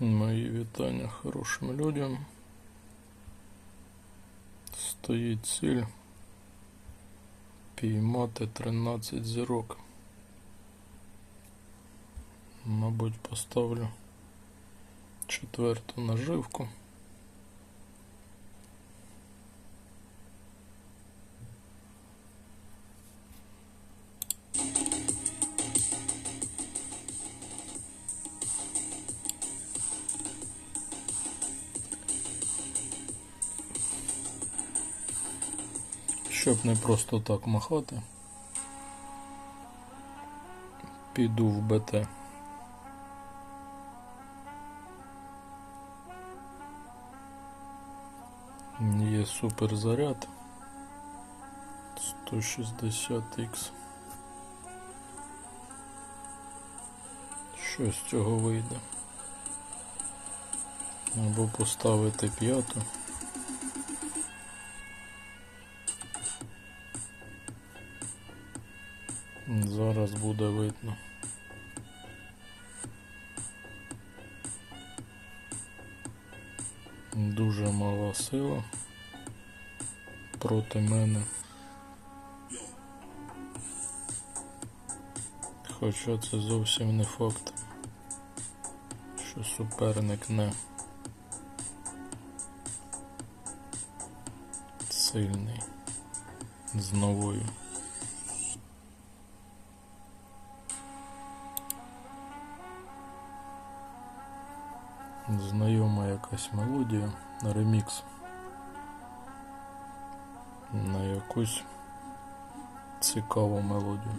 Мої вітання хорошим людям. Стоїть ціль піймати 13 зірок. Мабуть, поставлю четверту наживку. Щоб не просто так махати, піду в БТ. Є суперзаряд 160х. Що з цього вийде? Або поставити п'яту. Зараз буде видно. Дуже мала сила проти мене. Хоча це зовсім не факт, що суперник не сильний з новою. Знайома якась мелодія, ремікс на якусь цікаву мелодію.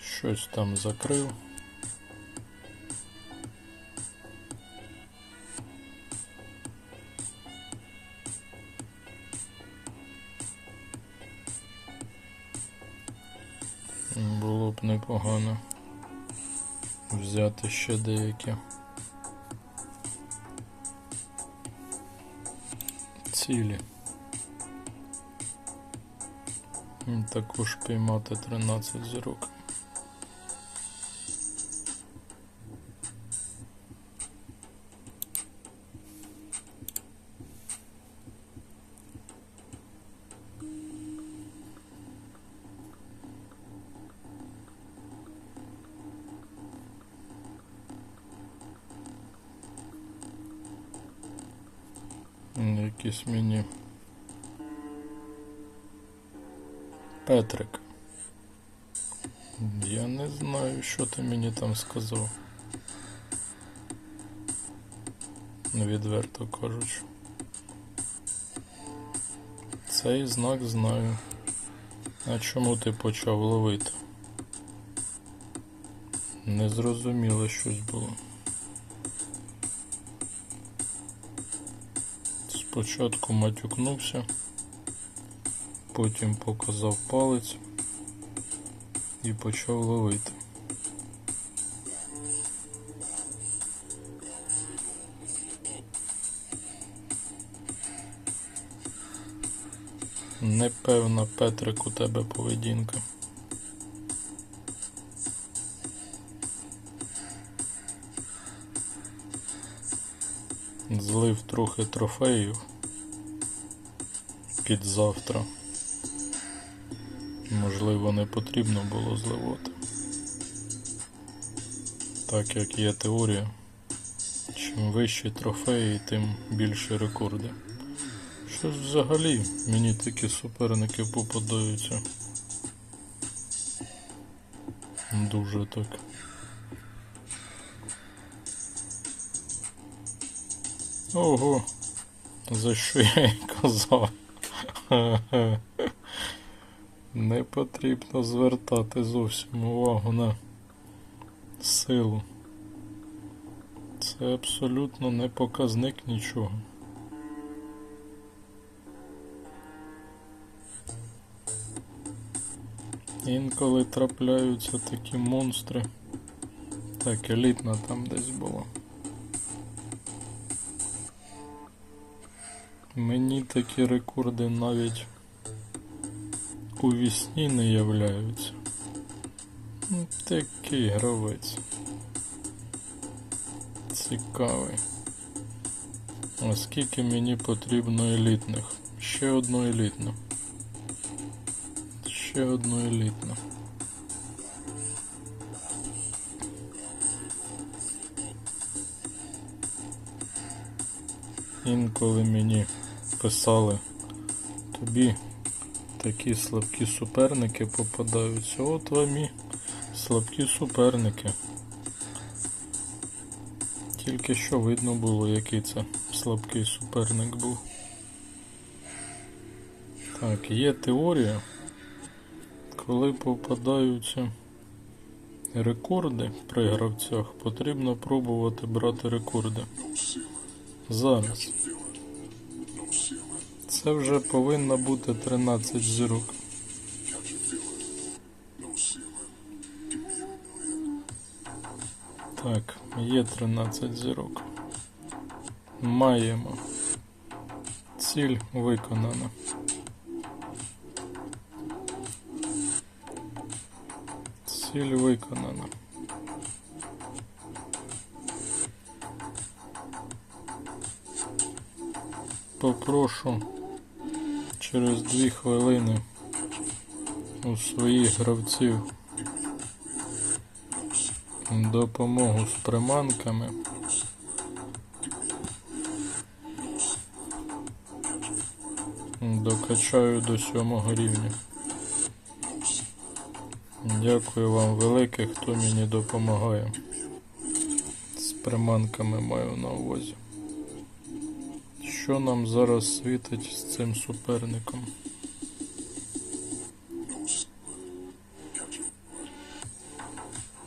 Щось там закрив. Було б непогано взяти ще деякі цілі. І також піймати 13 зірок. Якийсь мені Петрик. Я не знаю, що ти мені там сказав. Відверто кажучи. Цей знак знаю. А чому ти почав ловити? Незрозуміло щось було. Спочатку матюкнувся, потім показав палець і почав ловити. Непевна Петрик у тебе поведінка. Злив трохи трофеїв під завтра. Можливо, не потрібно було зливати. Так як є теорія, чим вищі трофеї, тим більше рекорди. Щось взагалі мені такі суперники попадаються. Дуже так. Ого, за що я й казав? Не потрібно звертати зовсім увагу на силу. Це абсолютно не показник нічого. Інколи трапляються такі монстри. Так, елітна там десь була. Мені такі рекорди навіть у вісні не являються. Ну, Такий гравець. Цікавий. А скільки мені потрібно елітних? Ще одну елітну. Ще одну елітну. Інколи мені писали тобі такі слабкі суперники попадаються. От вам і слабкі суперники. Тільки що видно було, який це слабкий суперник був. Так, є теорія, коли попадаються рекорди при гравцях, потрібно пробувати брати рекорди. Зараз. Це вже повинно бути 13 зірок. Так, є 13 зірок. Маємо. Ціль виконана. Ціль виконана. Попрошу через дві хвилини у своїх гравців допомогу з приманками. Докачаю до сьомого рівня. Дякую вам велике, хто мені допомагає. З приманками маю на увазі. Що нам зараз світить з цим суперником?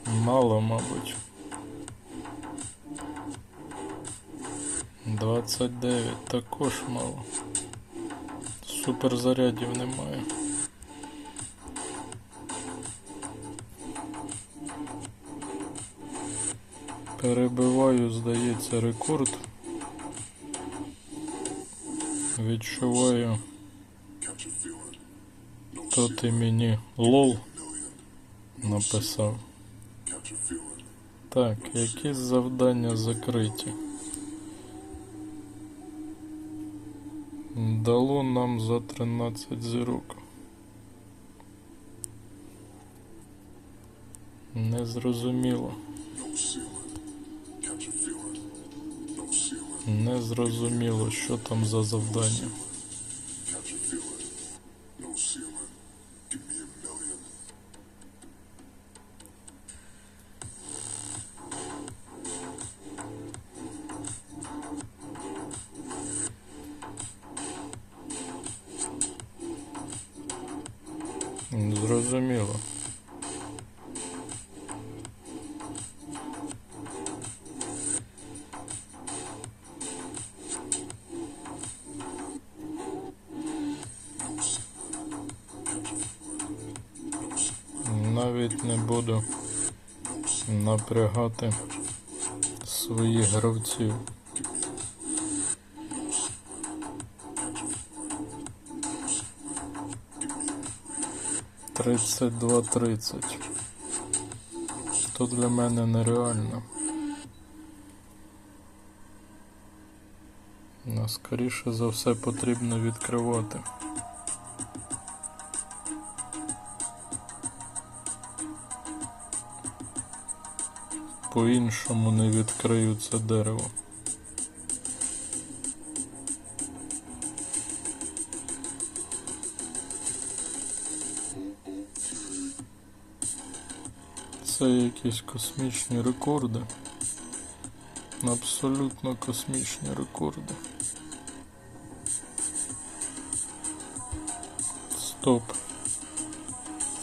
Мало, мабуть. 29 також мало. Суперзарядів немає. Перебиваю, здається, рекорд. Відчуваю. То ти мені лол написав. Так, які завдання закриті? Дало нам за 13 зірок. Незрозуміло. Незрозуміло, що там за завдання. Напрягати своїх гравців. Тридцять два тридцять. То для мене нереально. Ну, скоріше за все потрібно відкривати. По-іншому не відкрию це дерево. Це якісь космічні рекорди. Абсолютно космічні рекорди. Стоп.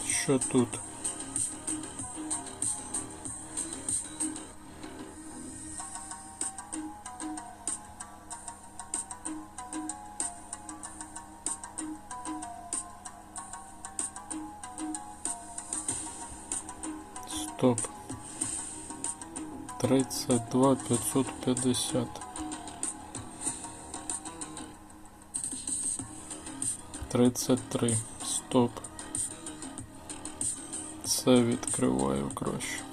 Що тут? пятьдесят два пятьсот пятьдесят тридцять три стоп. Це відкриваю краще.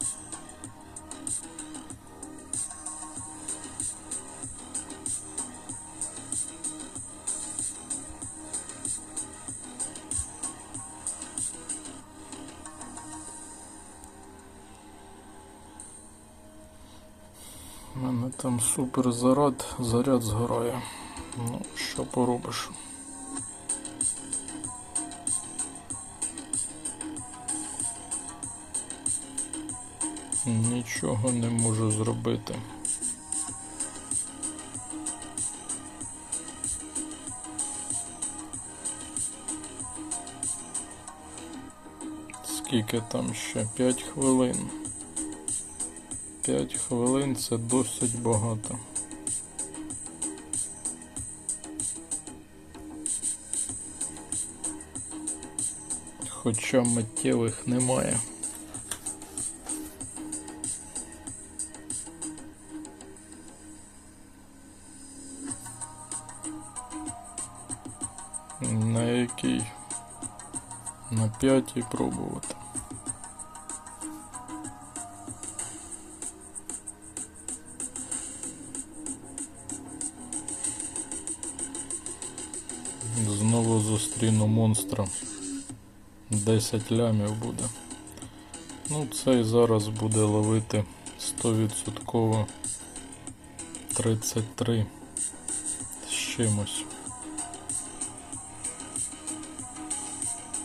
У мене там супер заряд, заряд згорає. Ну, що поробиш? Нічого не можу зробити. Скільки там ще? 5 хвилин. 5 хвилин це досить багато. Хоча миттєвих немає. На якій? На п'ятій пробувати. Зустріну 10 лямів буде. Ну, цей зараз буде ловити 100% 33 з чимось.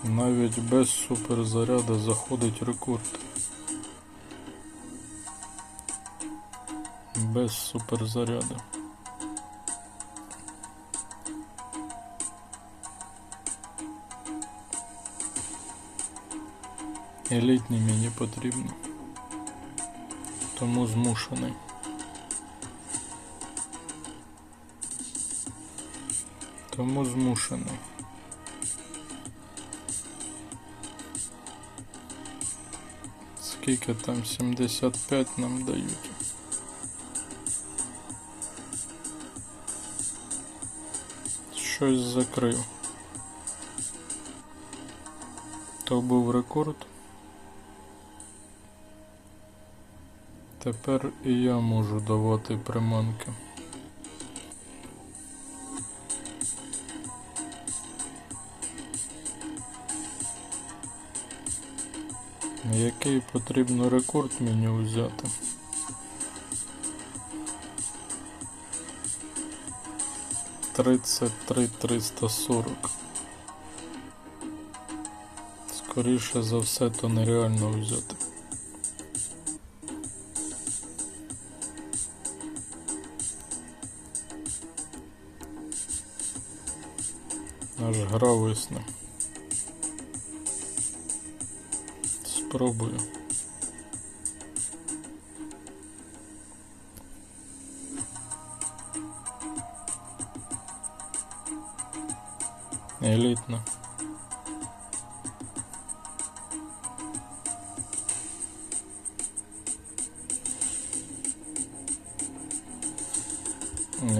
Навіть без суперзаряда заходить рекорд. Без суперзаряда. Елітні мені потрібні. Тому змушений. Тому змушений. Скільки там 75 нам дають. Щось закрив. То був рекорд. Тепер і я можу давати приманки. Який потрібно рекорд мені взяти? Тридцять три триста сорок. Скоріше за все, то нереально взяти. Гра висне. Спробую. Елітно.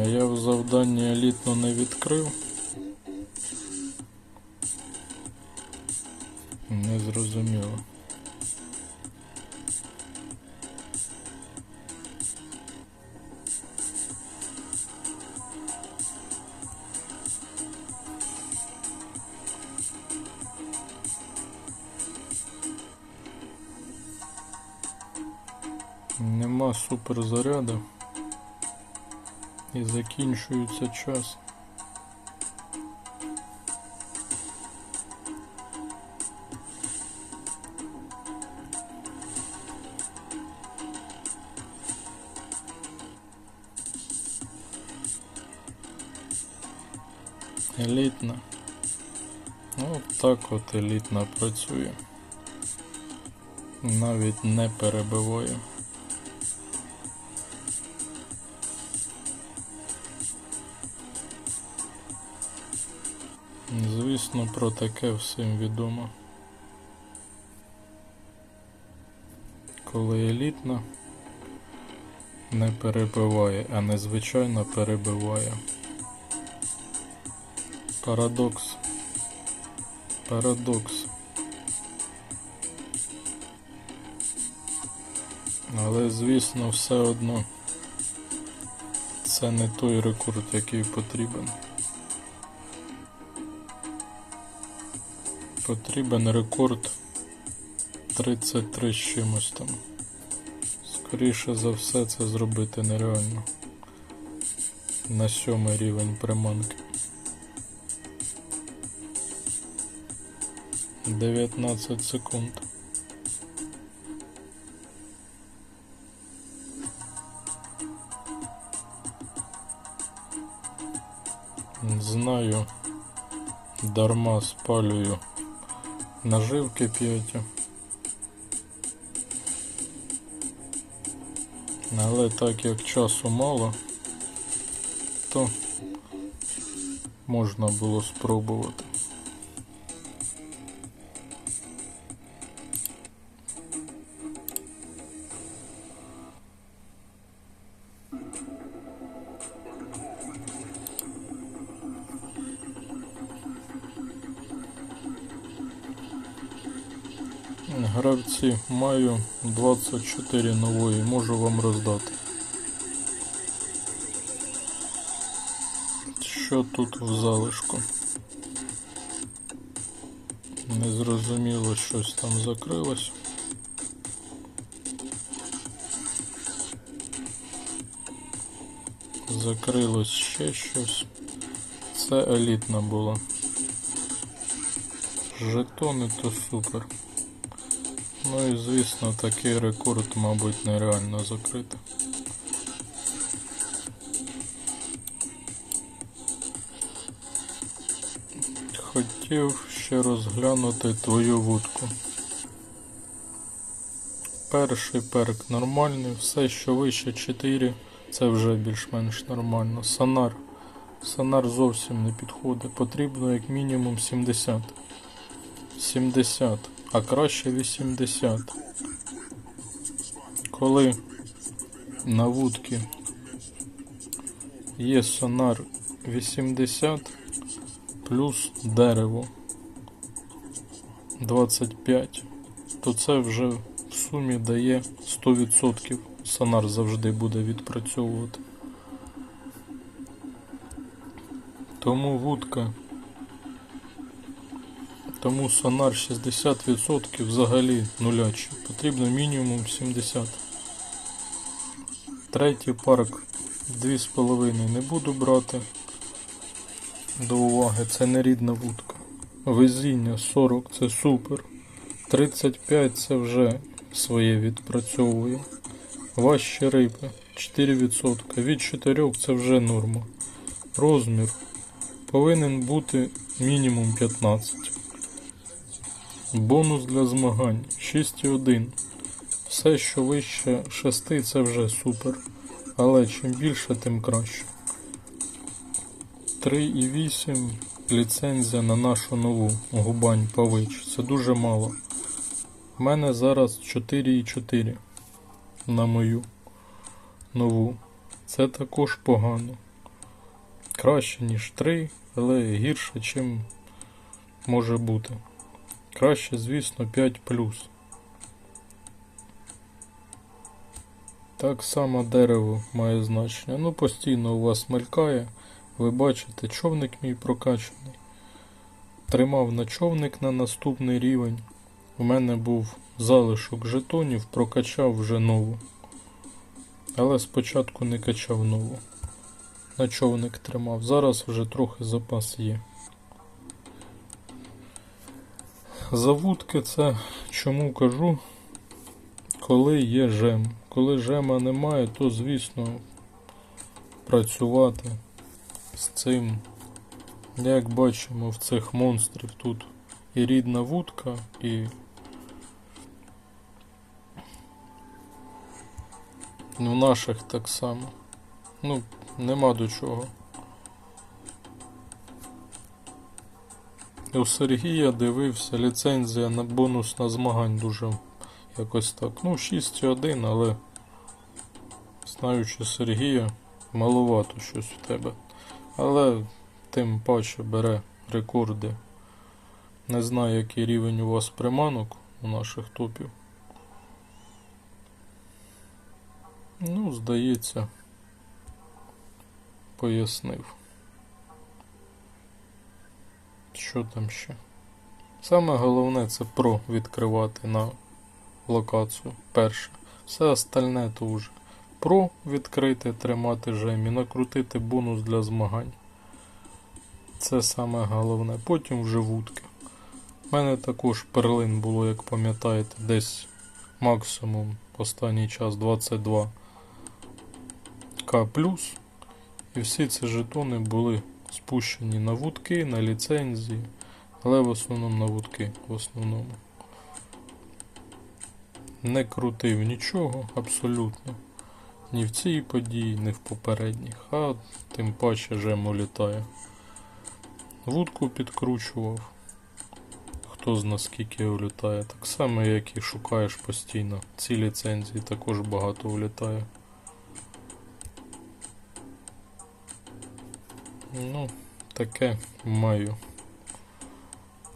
Я в завданні елітно не відкрив. І закінчується час. Елітна. Ну, так от елітна працює. Навіть не перебиває. Звісно, про таке всім відомо. Коли елітна не перебиває, а незвичайно перебиває. Парадокс. Парадокс. Але, звісно, все одно це не той рекорд, який потрібен. Потрібен рекорд 33 з чимось там. Скоріше за все це зробити нереально. На сьомий рівень приманки. 19 секунд. Знаю, дарма спалюю наживки п'яті. Але так як часу мало, то можна було спробувати. Маю 24 нової, можу вам роздати. Що тут в залишку? Незрозуміло, щось там закрилось. Закрилось ще щось. Це елітна була. Жетони то супер. Ну і звісно, такий рекорд, мабуть, нереально закрити. Хотів ще розглянути твою вудку. Перший перк нормальний, все, що вище 4, це вже більш-менш нормально. Сонар. Сонар зовсім не підходить. Потрібно як мінімум 70. 70, а краще 80. Коли на вудці є сонар 80 плюс дерево 25, то це вже в сумі дає 100%. Сонар завжди буде відпрацьовувати. Тому вудка тому сонар 60% взагалі нулячий. Потрібно мінімум 70. Третій парк 2,5 не буду брати до уваги, це не рідна вудка. Везіння 40 це супер. 35 це вже своє відпрацьовує. Важчі риби 4%. Від 4 це вже норма. Розмір повинен бути мінімум 15. Бонус для змагань 6,1. Все, що вище 6, це вже супер. Але чим більше, тим краще. 3,8 ліцензія на нашу нову губань Павич. Це дуже мало. У мене зараз 4,4 на мою нову. Це також погано. Краще, ніж 3, але гірше, чим може бути. Краще, звісно, 5 Так само дерево має значення. Ну, постійно у вас мелькає. Ви бачите, човник мій прокачаний. Тримав на човник на наступний рівень. У мене був залишок жетонів, прокачав вже нову. Але спочатку не качав нову. На човник тримав. Зараз вже трохи запас є. Завудки це чому кажу, коли є жем. Коли жема немає, то звісно працювати з цим. Як бачимо в цих монстрів тут і рідна вудка, і в наших так само. Ну, нема до чого. У Сергія дивився ліцензія на бонус на змагань дуже якось так. Ну, 6,1, але знаючи Сергія, маловато щось в тебе. Але тим паче бере рекорди Не знаю, який рівень у вас приманок у наших топів. Ну, здається, пояснив. Що там ще? Саме головне це про відкривати на локацію. Перше. Все остальне то вже про відкрити, тримати жемі, накрутити бонус для змагань. Це саме головне. Потім вже вудки. У мене також перлин було, як пам'ятаєте, десь максимум останній час 22 К І всі ці жетони були спущені на вудки, на ліцензії, але в основному на вудки. В основному. Не крутив нічого абсолютно. Ні в цій події, ні в попередніх, а тим паче жему літає. Вудку підкручував. Хто з нас скільки улітає. Так само, як і шукаєш постійно. Ці ліцензії також багато улітає. Ну, таке маю.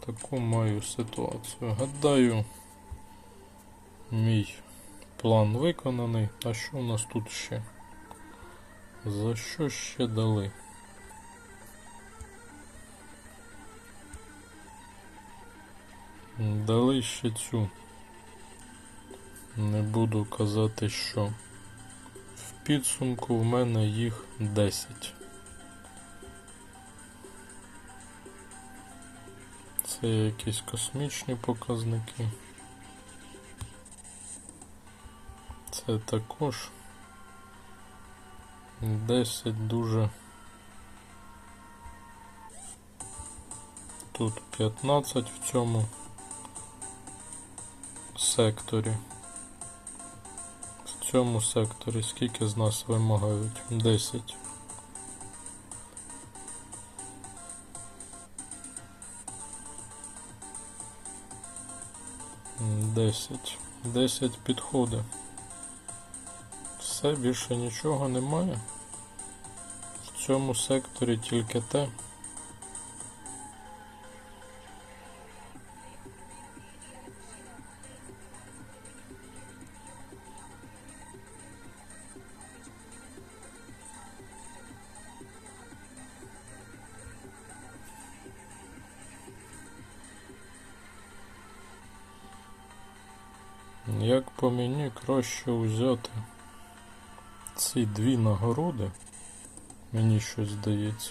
Таку маю ситуацію. Гадаю, мій план виконаний. А що у нас тут ще? За що ще дали? Дали ще цю. Не буду казати, що. В підсумку в мене їх 10. Це якісь космічні показники. Це також 10 дуже. Тут 15 в цьому секторі. В цьому секторі скільки з нас вимагають? 10. Десять. Десять підходить. Все, більше нічого немає. В цьому секторі тільки те. Краще взяти ці дві нагороди, мені щось здається.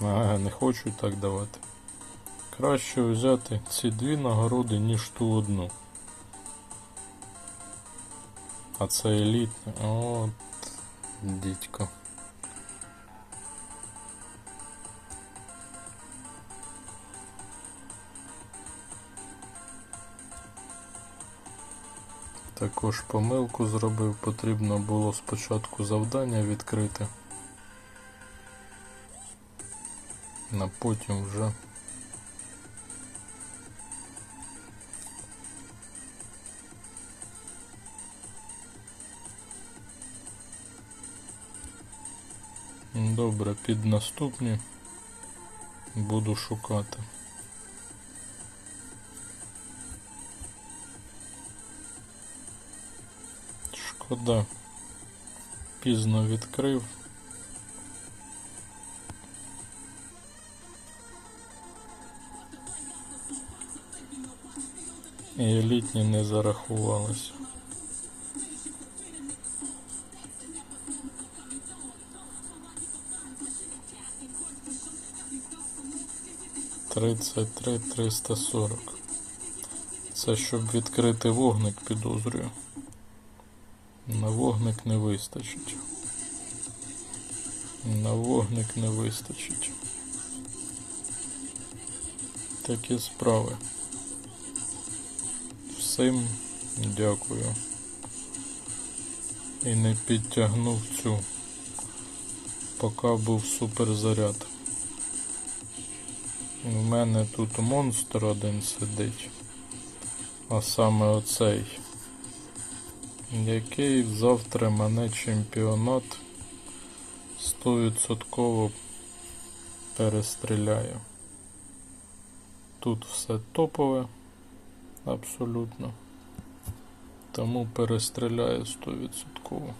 А, не хочу так давати. Краще взяти ці дві нагороди, ніж ту одну. А це елітне. От, дідько. Також помилку зробив, потрібно було спочатку завдання відкрити, а потім вже Добре, під наступні буду шукати. Шкода. Пізно відкрив. І елітні не зарахувалися. Тридцять три триста сорок. Це щоб відкрити вогник, підозрюю. На вогник не вистачить. На вогник не вистачить. Такі справи. Всім дякую. І не підтягнув цю, поки був суперзаряд. У мене тут монстр один сидить, а саме оцей який завтра мене чемпіонат 100% перестріляє. Тут все топове. Абсолютно. Тому перестріляє 100%.